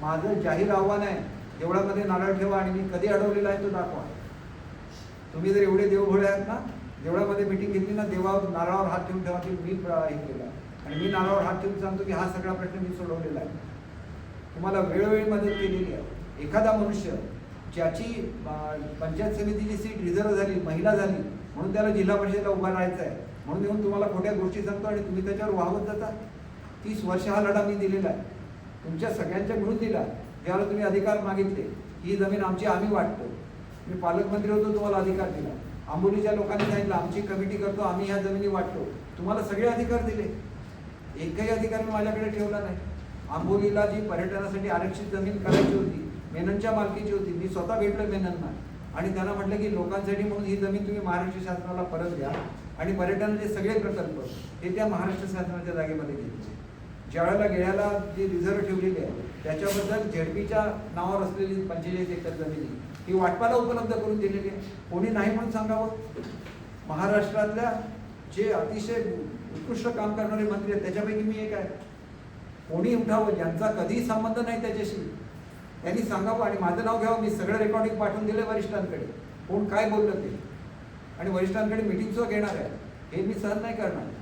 माझं जाहीर आव्हान आहे देवळामध्ये नारळ ठेवा आणि मी कधी अडवलेला आहे तो दाखवा. तुम्ही जर एवढे देवभोळे आहेत ना देवळामध्ये मिटिंग घेतली ना देवावर नारळावर हात ठेवून ठेवा की मी प्र- हे केलं. आणि मी नारळावर हात ठेवून सांगतो की हा सगळा प्रश्न मी सोडवलेला आहे. तुम्हाला वेळोवेळी मदत केलेली आहे. एखादा मनुष्य ज्याची पंचायत समितीची सीट रिझर्व झाली महिला झाली म्हणून त्याला जिल्हा परिषदेला उभा राहायचं आहे. म्हणून येऊन तुम्हाला खोट्या गोष्टी सांगतो आणि तुम्ही त्याच्यावर वाहवत जाता. तीस वर्ष हा लढा मी दिलेला आहे. तुमच्या सगळ्यांच्या मिळून दिला ज्यावेळेला तुम्ही अधिकार मागितले ही जमीन आमची आम्ही वाटतो. मी पालकमंत्री होतो तुम्हाला अधिकार दिला. आंबोलीच्या लोकांनी सांगितलं आमची कमिटी करतो आम्ही ह्या जमिनी वाटतो. तुम्हाला सगळे अधिकार दिले. एकही अधिकार मी माझ्याकडे ठेवला नाही. आंबोलीला जी पर्यटनासाठी आरक्षित जमीन करायची होती मेननच्या मालकीची होती मी स्वतः भेटलो मेननना आणि त्यांना म्हटलं की लोकांसाठी म्हणून ही जमीन तुम्ही महाराष्ट्र शासनाला परत द्या आणि पर्यटनाचे सगळे प्रकल्प हे त्या महाराष्ट्र शासनाच्या जागेमध्ये घेतले. ज्यावेळेला गेळ्याला जी रिझर्व ठेवलेली आहे त्याच्याबद्दल झेडपीच्या नावावर असलेली पंचेचाळीस एकर जमिनी ही वाटपाला उपलब्ध करून दिलेली आहे. कोणी नाही म्हणून सांगावं? महाराष्ट्रातल्या जे अतिशय उत्कृष्ट काम करणारे मंत्री आहेत त्याच्यापैकी मी एक आहे. कोणी उठावं? ज्यांचा कधीही संबंध नाही त्याच्याशी. त्यांनी सांगावं आणि माझं नाव घ्यावं. मी सगळं रेकॉर्डिंग पाठवून दिलं वरिष्ठांकडे. कोण काय बोललं ते? आणि वरिष्ठांकडे मिटिंग सुद्धा घेणार आहे. हे मी सहन नाही करणार.